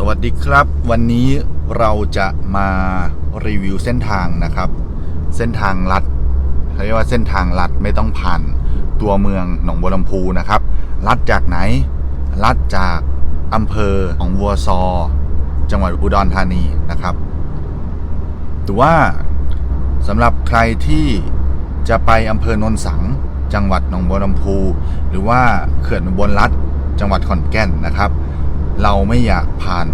สวัสดีครับ วันนี้เราจะมารีวิวเส้นทางนะครับ เส้นทางลัดเขาเรียกว่าเส้นทางลัดไม่ต้องผ่านตัวเมืองหนองบัวลำพูนะครับ ลัดจากไหน ลัดจากอำเภอของวัวซอ จังหวัดอุดรธานีนะครับแต่ว่าสำหรับใครที่จะไปอำเภอโนนสัง จังหวัดหนองบัวลำพู หรือว่าเขื่อนอุบลรัฐจังหวัดขอนแก่นนะครับ เราไม่อยากผ่าน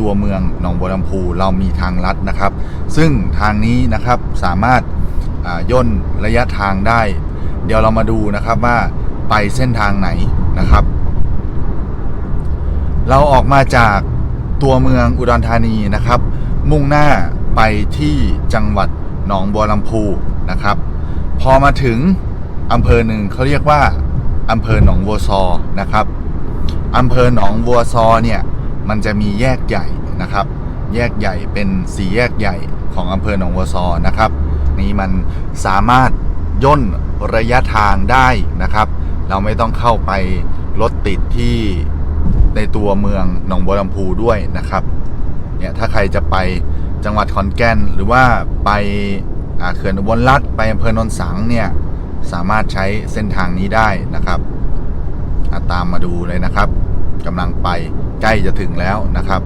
ตัวเมืองหนองบัวลำพูเรามีทางลัดนะครับ ซึ่งทางนี้นะครับสามารถย่นระยะทางได้ เดี๋ยวเรามาดูนะครับว่าไปเส้นทางไหนนะครับ เราออกมาจากตัวเมืองอุดรธานีนะครับ มุ่งหน้าไปที่จังหวัดหนองบัวลำพูนะครับ พอมาถึงอำเภอหนึ่งเขาเรียกว่าอำเภอหนองบัวซอนะครับ อำเภอหนองบัวซอเนี่ยมันจะมีแยกใหญ่นะครับ แยกใหญ่เป็นสี่แยกใหญ่ของอำเภอหนองบัวซอนะครับ นี้มันสามารถย่นระยะทางได้นะครับ เราไม่ต้องเข้าไปรถติดที่ในตัวเมืองหนองบัวลำพูด้วยนะครับเนี่ยถ้าใครจะไปจังหวัดขอนแก่น หรือว่าไปอ่าเขื่อนอุบลรัฐไปอำเภอโนนสังเนี่ยสามารถใช้เส้นทางนี้ได้นะครับ ตามมาดูเลยนะครับกำลังไปใกล้จะถึงแล้วนะครับ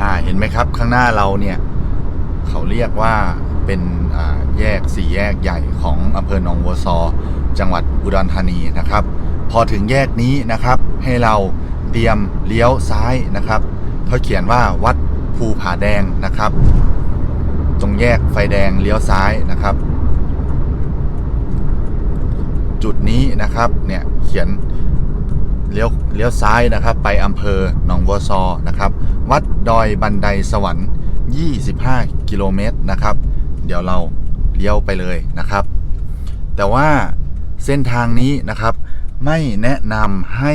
อ่าเห็นไหมครับข้างหน้าเราเนี่ย เขาเรียกว่า เป็นแยกสี่แยกใหญ่ของอำเภอหนองวัวซอ จังหวัดอุดรธานีนะครับ พอถึงแยกนี้นะครับ ให้เราเตรียมเลี้ยวซ้ายนะครับเขาเขียนว่าวัดภูผาแดงนะครับ ตรงแยกไฟแดงเลี้ยวซ้ายนะครับ จุดนี้นะครับเนี่ยเขียนเลี้ยวเลี้ยวซ้ายนะครับไปอำเภอหนองบัวซอนะครับ วัดดอยบันไดสวรรค์ 25 กิโลเมตรนะครับ เดี๋ยวเราเลี้ยวไปเลยนะครับ แต่ว่าเส้นทางนี้นะครับไม่แนะนำให้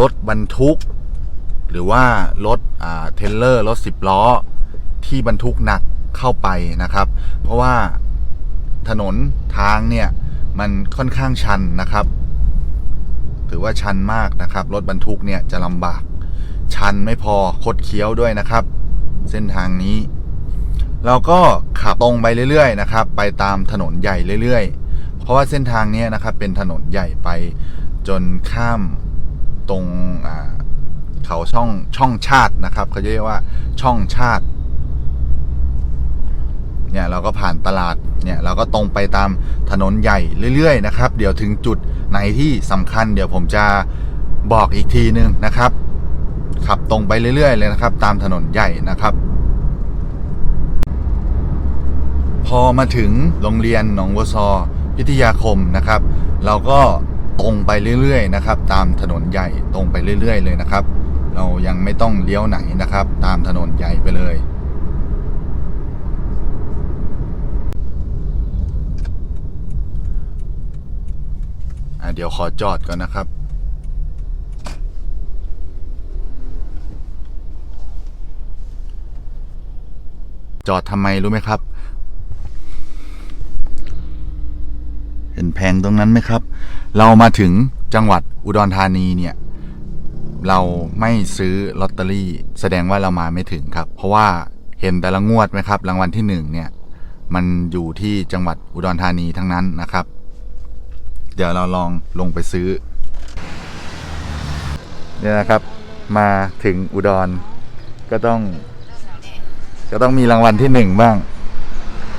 รถบรรทุก หรือว่ารถเทรลเลอร์รถ10ล้อ ที่บรรทุกหนักเข้าไปนะครับ เพราะว่าถนนทางเนี่ยมันค่อนข้างชันนะครับ ถือว่าชันมากนะครับ รถบรรทุกเนี่ยจะลำบาก ชันไม่พอคดเคี้ยวด้วยนะครับ เส้นทางนี้ เราก็ขับตรงไปเรื่อยๆนะครับ ไปตามถนนใหญ่เรื่อยๆ เพราะว่าเส้นทางนี้นะครับ เป็นถนนใหญ่ไปจนข้ามตรงเขาช่องช่องชาตินะครับเขาเรียกว่าช่องชาติ เนี่ยเราก็ผ่านตลาดเนี่ยเราก็ตรงไปตามถนนใหญ่เรื่อยๆนะครับ เดี๋ยวถึงจุดไหนที่สำคัญ เดี๋ยวผมจะบอกอีกทีนึงนะครับ ขับตรงไปเรื่อยๆเลยนะครับ ตามถนนใหญ่นะครับ พอมาถึงโรงเรียนหนองวัวซอพิทยาคมนะครับ เราก็ตรงไปเรื่อยๆนะครับ ตามถนนใหญ่ตรงไปเรื่อย ๆ เลยนะครับ เรายังไม่ต้องเลี้ยวไหนนะครับ ตามถนนใหญ่ไปเลยเดี๋ยวขอจอดก่อนนะครับ จอดทำไมรู้ไหมครับ เห็นแพงตรงนั้นไหมครับ เรามาถึงจังหวัดอุดรธานีเนี่ย เราไม่ซื้อลอตเตอรี่แสดงว่าเรามาไม่ถึงครับ เพราะว่าเห็นแต่ละงวดไหมครับ รางวัลที่หนึ่งเนี่ย มันอยู่ที่จังหวัดอุดรธานีทั้งนั้นนะครับ เดี๋ยวเราลองลงไปซื้อเนี่ยนะครับ มาถึงอุดรก็ต้อง ก็ต้องมีรางวัลที่หนึ่งบ้าง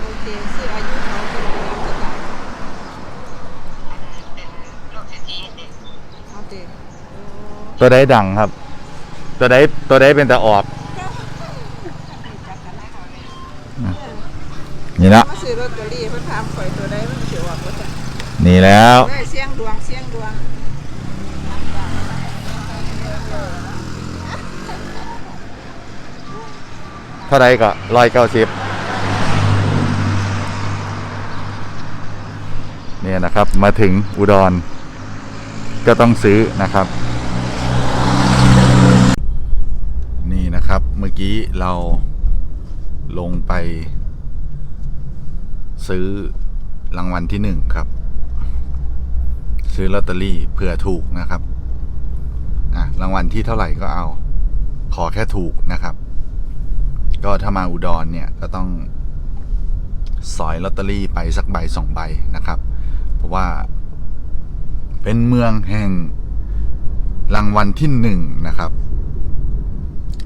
โอเคชื่ออายุเขาเป็นเอาเด็ก ตัวได้ดังครับ ตัวได้ตัวได้เป็นต่ออก นี่ละมาซื้อลอตเตอรี่เพิ่นถามข่อยตัวใดมันสิออกบ่จ้ะนี่แล้ว เอ้ยเสียงดวงเสียงดวงเท่าไรก็ร้อยเก้าสิบเนี่ยนะครับมาถึงอุดรก็ต้องซื้อนะครับ กี้เราลงไป ซื้อรางวัลที่หนึ่งครับ ซื้อลอตเตอรี่เผื่อถูกนะครับ อะรางวัลที่เท่าไหร่ก็เอา ขอแค่ถูกนะครับ ก็ถ้ามาอุดรเนี่ยก็ต้องสอยลอตเตอรี่ไปสักใบสองใบนะครับ เพราะว่า เป็นเมืองแห่งรางวัลที่หนึ่งนะครับ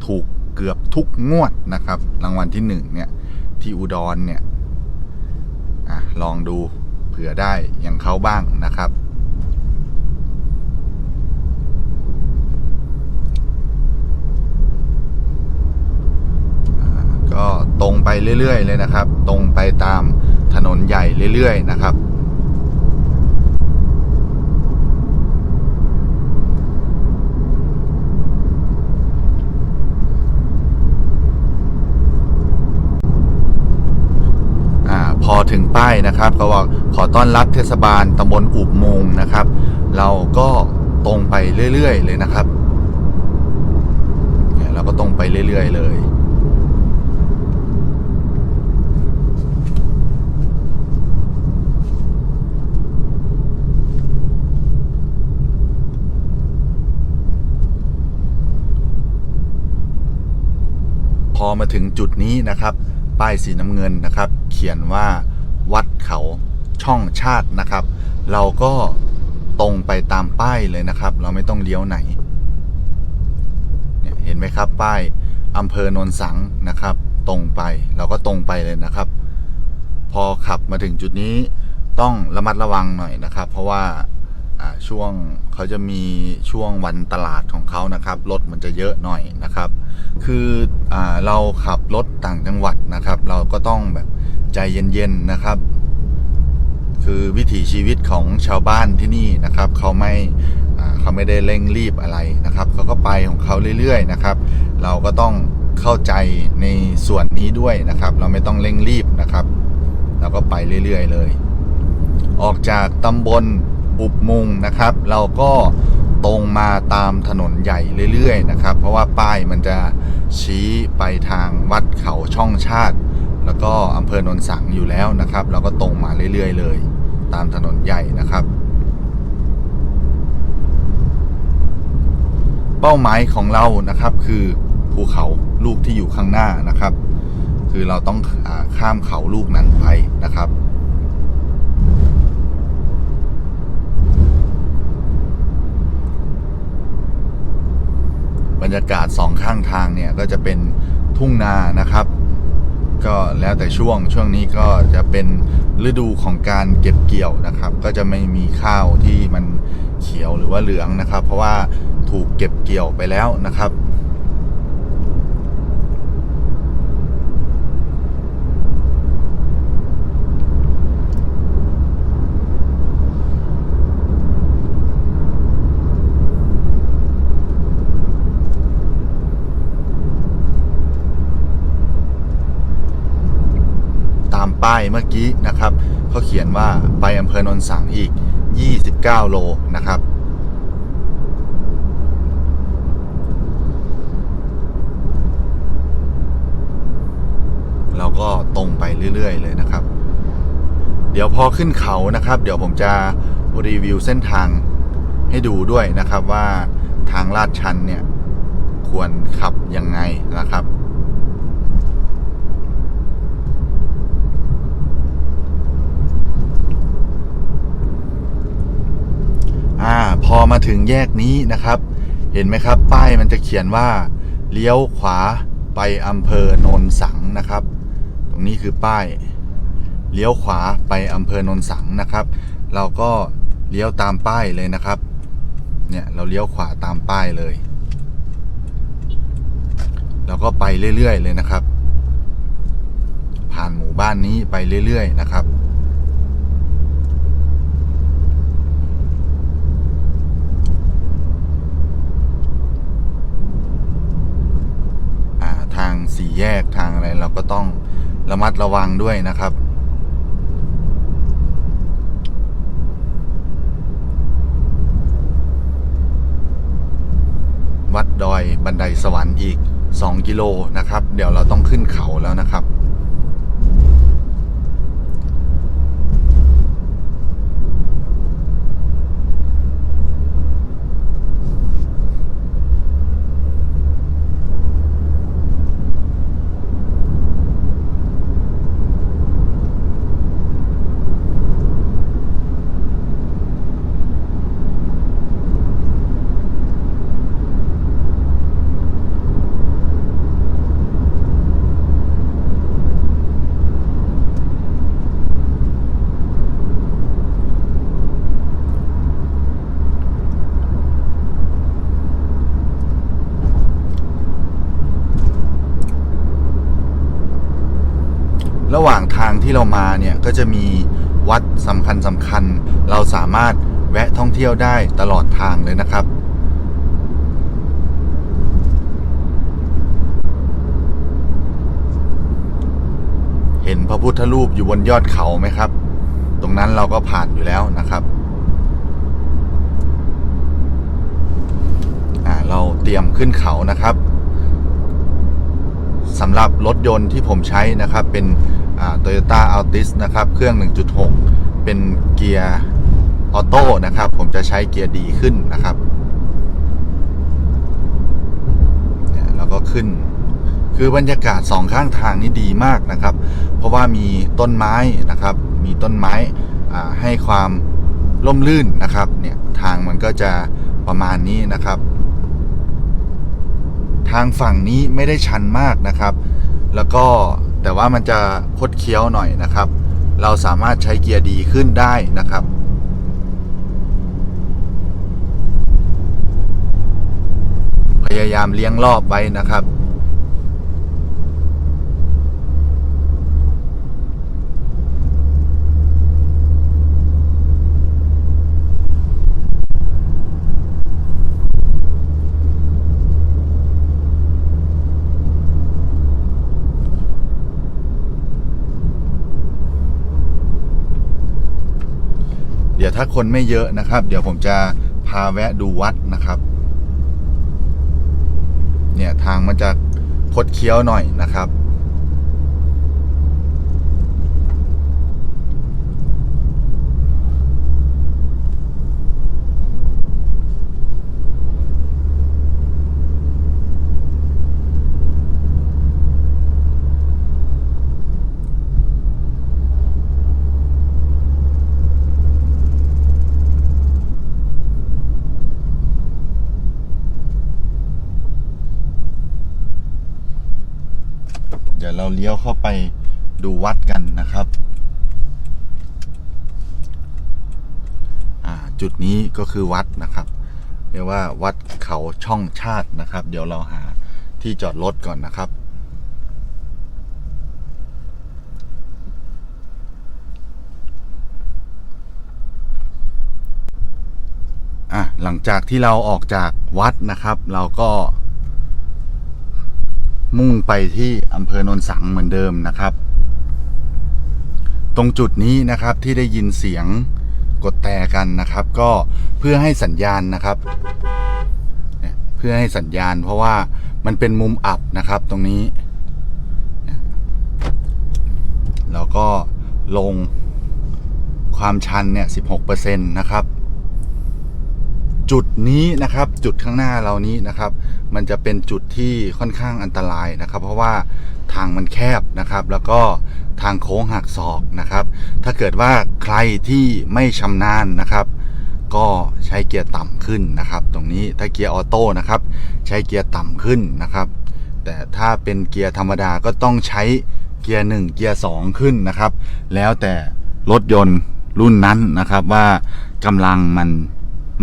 ถูก เกือบทุกงวดนะครับ รางวัลที่หนึ่งเนี่ย ที่อุดรเนี่ยอลองดูเผื่อได้อย่างเขาบ้างนะครับ ก็ตรงไปเรื่อย ๆ เลยนะครับ ตรงไปตามถนนใหญ่เรื่อย ๆ นะครับ อ่าพอ ถึงป้ายนะครับเขาบอกขอต้อนรับเทศบาลตำบลอุบมงนะครับ เราก็ตรงไปเรื่อยๆเลยนะครับเราก็ตรงไปเรื่อยๆเลยพอมาถึงจุดนี้นะครับ ป้ายสีน้ำเงินนะครับ เขียนว่า วัดเขาช่องชาตินะครับ เราก็ตรงไปตามป้ายเลยนะครับ เราไม่ต้องเลี้ยวไหนเนี่ยเห็นไหมครับป้ายอำเภอโนนสังนะครับ ตรงไปเราก็ตรงไปเลยนะครับ พอขับมาถึงจุดนี้ต้องระมัดระวังหน่อยนะครับ เพราะว่าช่วงเขาจะมีช่วงวันตลาดของเขานะครับ รถมันจะเยอะหน่อยนะครับ คืออเราขับรถต่างจังหวัดนะครับ เราก็ต้องแบบ ใจเย็นๆนะครับ คือวิถีชีวิตของชาวบ้านที่นี่นะครับ เขาไม่เขาไม่ได้เร่งรีบอะไรนะครับ เขาก็ไปของเขาเรื่อยๆนะครับ เราก็ต้องเข้าใจในส่วนนี้ด้วยนะครับ เราไม่ต้องเร่งรีบนะครับ เราก็ไปเรื่อยๆเลย ออกจากตำบลอุบมุงนะครับ เราก็ตรงมาตามถนนใหญ่เรื่อยๆนะครับ เพราะว่าป้ายมันจะชี้ไปทางวัดเขาช่องชาติ แล้วก็อำเภอโนนสังอยู่แล้วนะครับ เราก็ตรงมาเรื่อยๆ เลย ตามถนนใหญ่นะครับ เป้าหมายของเรานะครับคือภูเขาลูกที่อยู่ข้างหน้านะครับ คือเราต้องข้ามเขาลูกนั้นไปนะครับบรรยากาศสองข้างทางเนี่ยก็จะเป็นทุ่งนานะครับ ก็แล้วแต่ช่วงช่วงนี้ก็จะเป็นฤดูของการเก็บเกี่ยวนะครับ ก็จะไม่มีข้าวที่มันเขียวหรือว่าเหลืองนะครับ เพราะว่าถูกเก็บเกี่ยวไปแล้วนะครับ ป้ายเมื่อกี้นะครับเขาเขียนว่าไปอำเภอโนนสังอีก 29 โลนะครับ เราก็ตรงไปเรื่อยๆเลยนะครับ เดี๋ยวพอขึ้นเขานะครับ เดี๋ยวผมจะรีวิวเส้นทางให้ดูด้วยนะครับว่าทางลาดชันเนี่ยควรขับยังไงนะครับ อ่าพอมาถึงแยกนี้นะครับ เห็นไหมครับ ป้ายมันจะเขียนว่า เลี้ยวขวาไปอำเภอโนนสังนะครับ ตรงนี้คือป้าย เลี้ยวขวาไปอำเภอโนนสังนะครับ เราก็เลี้ยวตามป้ายเลยนะครับ เนี่ยเราเลี้ยวขวาตามป้ายเลยเราก็ไปเรื่อยๆเลยนะครับ ผ่านหมู่บ้านนี้ไปเรื่อยๆนะครับ อ่าทางสี่ แยกทางอะไร เราก็ต้องระมัดระวังด้วยนะครับ วัดดอยบันไดสวรรค์อีก 2 กิโลนะครับ เดี๋ยวเราต้องขึ้นเขาแล้วนะครับ ระหว่าง ที่เรามาเนี่ยก็จะมีวัดสำคัญสำคัญ เราสามารถแวะท่องเที่ยวได้ตลอดทางเลยนะครับเห็นพระพุทธรูปอยู่บนยอดเขาไหมครับ ตรงนั้นเราก็ผ่านอยู่แล้วนะครับเราเตรียมขึ้นเขานะครับสำหรับรถยนต์ที่ผมใช้นะครับ เป็น โตโยต้าอัลติสนะครับ เครื่อง 1.6 เป็นเกียร์ออโต้นะครับ ผมจะใช้เกียร์ดีขึ้นนะครับเนี่ยแล้วก็ขึ้น คือบรรยากาศสองข้างทางนี่ดีมากนะครับ เพราะว่ามีต้นไม้นะครับ มีต้นไม้อ่าให้ความร่มรื่นนะครับ เนี่ยทางมันก็จะประมาณนี้นะครับ ทางฝั่งนี้ไม่ได้ชันมากนะครับ แล้วก็ แต่ว่ามันจะคดเคี้ยวหน่อยนะครับ เราสามารถใช้เกียร์ดีขึ้นได้นะครับพยายามเลี้ยงรอบไว้นะครับ ถ้าคนไม่เยอะนะครับ เดี๋ยวผมจะพาแวะดูวัดนะครับ เนี่ยทางมันจะคดเคี้ยวหน่อยนะครับ ลี้ยวเข้าไปดูวัดกันนะครับ จุดนี้ก็คือวัดนะครับ เรียกว่าวัดเขาช่องชาตินะครับ เดี๋ยวเราหาที่จอดรถก่อนนะครับอะหลังจากที่เราออกจากวัดนะครับ เราก็มุ่งไปที่ อำเภอโนนสังเหมือนเดิมนะครับ ตรงจุดนี้นะครับที่ได้ยินเสียงกดแต่กันนะครับ ก็เพื่อให้สัญญาณนะครับ เพื่อให้สัญญาณ เพราะว่ามันเป็นมุมอับนะครับ ตรงนี้แล้วก็ลงความชันเนี่ย 16%นะครับ จุดนี้นะครับ จุดข้างหน้าเรานี้นะครับ มันจะเป็นจุดที่ค่อนข้างอันตรายนะครับ เพราะว่าทางมันแคบนะครับ แล้วก็ทางโค้งหักศอกนะครับ ถ้าเกิดว่าใครที่ไม่ชำนาญนะครับ ก็ใช้เกียร์ต่ำขึ้นนะครับ ตรงนี้ถ้าเกียร์ออโต้นะครับ ใช้เกียร์ต่ำขึ้นนะครับ แต่ถ้าเป็นเกียร์ธรรมดาก็ต้องใช้เกียร์หนึ่งเกียร์สองขึ้นนะครับ แล้วแต่รถยนต์รุ่นนั้นนะครับว่ากำลังมัน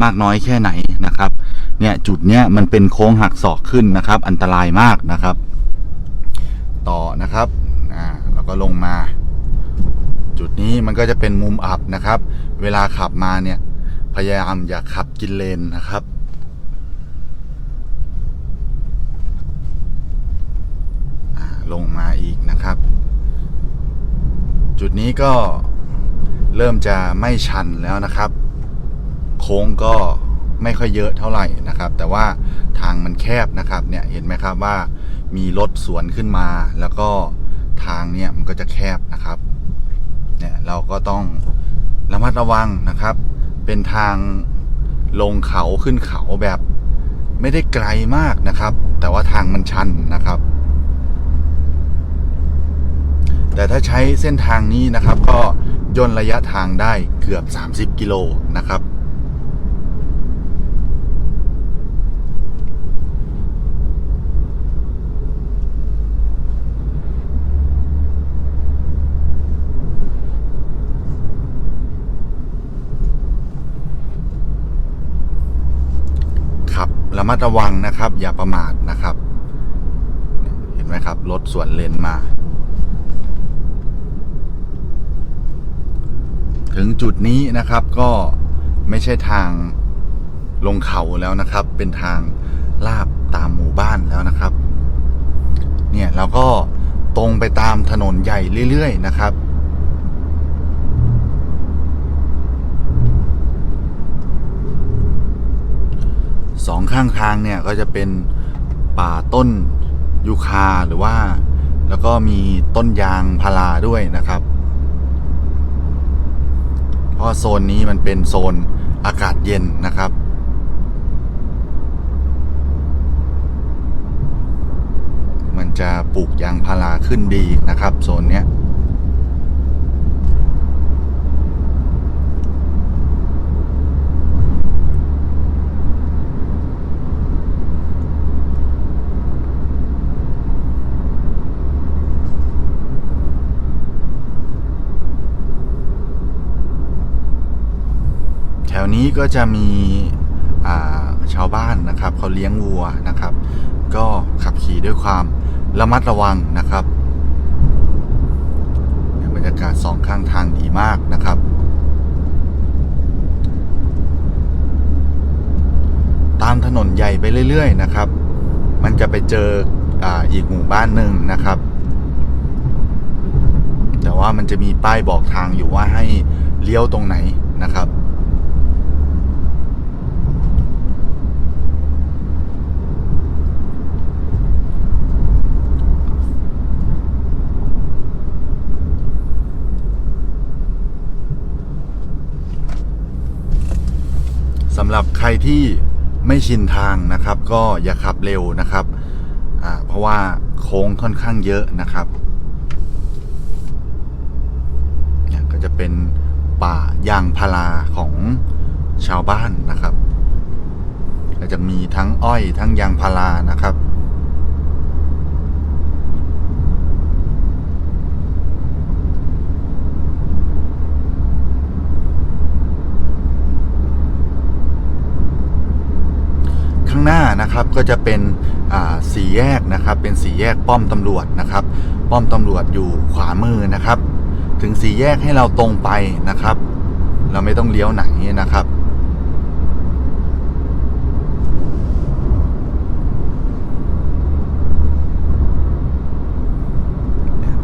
มากน้อยแค่ไหนนะครับ เนี่ยจุดเนี้ยมันเป็นโค้งหักศอกขึ้นนะครับ อันตรายมากนะครับ ต่อนะครับอ่าแล้วก็ลงมา จุดนี้มันก็จะเป็นมุมอับนะครับ เวลาขับมาเนี่ย พยายามอย่าขับกินเลนนะครับอ่าลงมาอีกนะครับ จุดนี้ก็เริ่มจะไม่ชันแล้วนะครับ โค้งก็ ไม่ค่อยเยอะเท่าไหร่นะครับ แต่ว่าทางมันแคบนะครับเนี่ยเห็นไหมครับว่ามีรถสวนขึ้นมา แล้วก็ทางเนี่ยมันก็จะแคบนะครับเนี่ยเราก็ต้องระมัดระวังนะครับ เป็นทางลงเขาขึ้นเขาแบบไม่ได้ไกลมากนะครับ แต่ว่าทางมันชันนะครับ แต่ถ้าใช้เส้นทางนี้นะครับ ก็ย่นระยะทางได้เกือบ 30 กิโลนะครับ มัดระวังนะครับ อย่าประมาทนะครับเนี่ยเห็นไหมครับ รถสวนเลนมา ถึงจุดนี้นะครับก็ไม่ใช่ทางลงเขาแล้วนะครับ เป็นทางลาบตามหมู่บ้านแล้วนะครับ เนี่ยเราก็ตรงไปตามถนนใหญ่เรื่อยๆนะครับ สองข้างทางเนี่ยก็จะเป็นป่าต้นยูคาหรือว่า แล้วก็มีต้นยางพาราด้วยนะครับ เพราะโซนนี้มันเป็นโซนอากาศเย็นนะครับมันจะปลูกยางพาราขึ้นดีนะครับ โซนเนี้ย แถวนี้ ก็จะมีาชาวบ้านนะครับเขาเลี้ยงวัวนะครับ ก็ขับขี่ด้วยความระมัดระวังนะครับบรรยากาศสองข้างทางดีมากนะครับ ตามถนนใหญ่ไปเรื่อยๆนะครับ มันจะไปเจอออีกหมู่บ้านหนึ่งนะครับ แต่ว่ามันจะมีป้ายบอกทางอยู่ว่าให้เลี้ยวตรงไหนนะครับ สำหรับใครที่ไม่ชินทางนะครับ ก็อย่าขับเร็วนะครับเพราะว่าโค้งค่อนข้างเยอะนะครับเนี่ยก็จะเป็นป่ายางพาราของชาวบ้านนะครับก็จะมีทั้งอ้อยทั้งยางพารานะครับ ข้างห นะครับก็จะเป็นสี่แยกนะครับ เป็นสี่แยกป้อมตำรวจนะครับ ป้อมตำรวจอยู่ขวามือนะครับ ถึงสี่แยกให้เราตรงไปนะครับ เราไม่ต้องเลี้ยวไหนนะครับ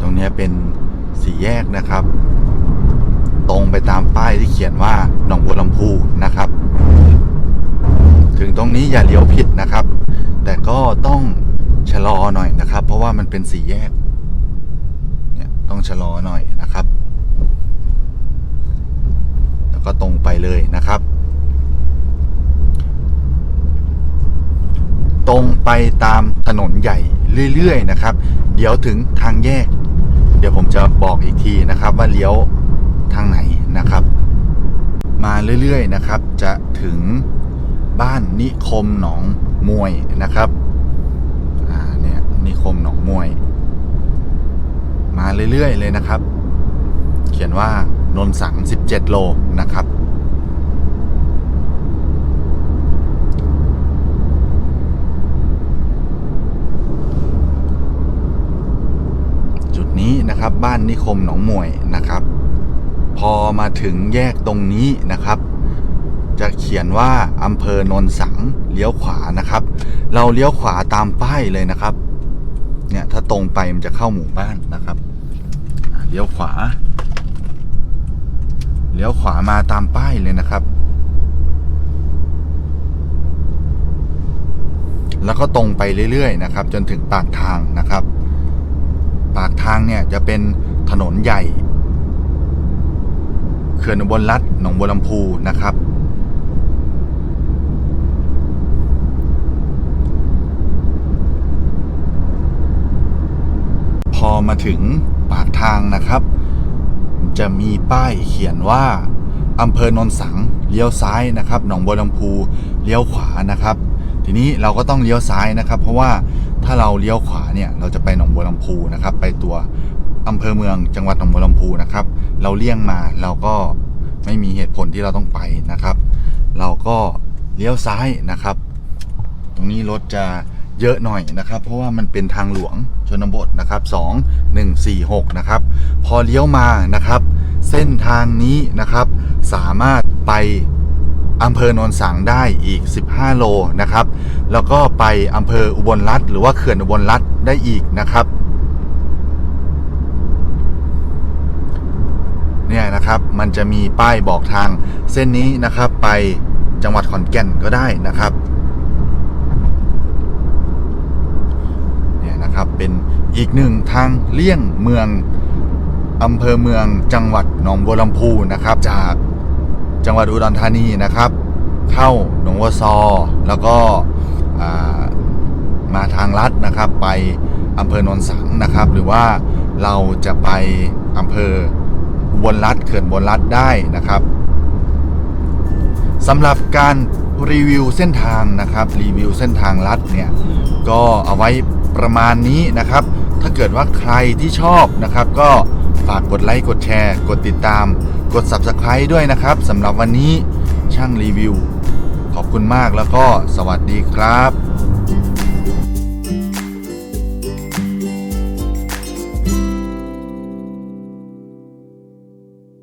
ตรงนี้เป็นสี่แยกนะครับ ตรงไปตามป้ายที่เขียนว่าหนองบัวลำพูนะครับ ถึงตรงนี้อย่าเลี้ยวผิดนะครับ แต่ก็ต้องชะลอหน่อยนะครับ เพราะว่ามันเป็นสี่แยก เนี่ยต้องชะลอหน่อยนะครับ แล้วก็ตรงไปเลยนะครับ ตรงไปตามถนนใหญ่เรื่อยๆนะครับ เดี๋ยวถึงทางแยก เดี๋ยวผมจะบอกอีกทีนะครับ ว่าเลี้ยวทางไหนนะครับ มาเรื่อยๆนะครับ จะถึง บ้านนิคมหนองมวยนะครับ อ่าเนี่ยนิคมหนองมวย มาเรื่อยๆเลยนะครับ เขียนว่านนสัง 17 โลนะครับ จุดนี้นะครับบ้านนิคมหนองมวยนะครับ พอมาถึงแยกตรงนี้นะครับ จะเขียนว่าอำเภอโนนสังเลี้ยวขวานะครับ เราเลี้ยวขวาตามป้ายเลยนะครับ เนี่ยถ้าตรงไปมันจะเข้าหมู่บ้านนะครับเลี้ยวขวา เลี้ยวขวามาตามป้ายเลยนะครับ แล้วก็ตรงไปเรื่อยๆนะครับ จนถึงปากทางนะครับ ปากทางเนี่ยจะเป็นถนนใหญ่เขื่อนอุบลรัฐหนองบัวลำพูนะครับ อมาถึงปากทางนะครับ จะมีป้ายเขียนว่าอำเภอโนนสังเลี้ยวซ้ายนะครับ หนองบัวลำพูเลี้ยวขวานะครับ ทีนี้เราก็ต้องเลี้ยวซ้ายนะครับ เพราะว่าถ้าเราเลี้ยวขวาเนี่ยเราจะไปหนองบัวลำพูนะครับ ไปตัวอำเภอเมืองจังหวัดหนองบัวลำพูนะครับ เราเลี่ยงมาเราก็ไม่มีเหตุผลที่เราต้องไปนะครับ เราก็เลี้ยวซ้ายนะครับ ตรงนี้รถจะ เยอะหน่อยนะครับ เพราะว่ามันเป็นทางหลวงชนบทนะครับ 2 1 4 6 นะครับ พอเลี้ยวมานะครับ เส้นทางนี้นะครับ สามารถไปอำเภอโนนสังได้อีก 15 โลนะครับ แล้วก็ไปอำเภออุบลรัฐหรือว่าเขื่อนอุบลรัฐได้อีกนะครับเนี่ยนะครับมันจะมีป้ายบอกทางเส้นนี้นะครับไปจังหวัดขอนแก่นก็ได้นะครับ เนี่ยนะ ครับ เป็นอีกหนึ่งทางเลี่ยงเมืองอำเภอเมืองจังหวัดหนองบัวลำพูนะครับ จากจังหวัดอุดรธานีนะครับ เข้าหนองวัวซอ แล้วก็มาทางลัดนะครับ ไปอำเภอโนนสังนะครับ หรือว่าเราจะไปอำเภอบนรัฐเขื่อนบนรัฐได้นะครับสำหรับการรีวิวเส้นทางนะครับ รีวิวเส้นทางลัดเนี่ย ก็เอาไว้ ประมาณนี้นะครับ ถ้าเกิดว่าใครที่ชอบนะครับ ก็ฝากกดไลค์กดแชร์ กดติดตาม กด Subscribe ด้วยนะครับสำหรับวันนี้ช่างรีวิว ขอบคุณมากแล้วก็สวัสดีครับ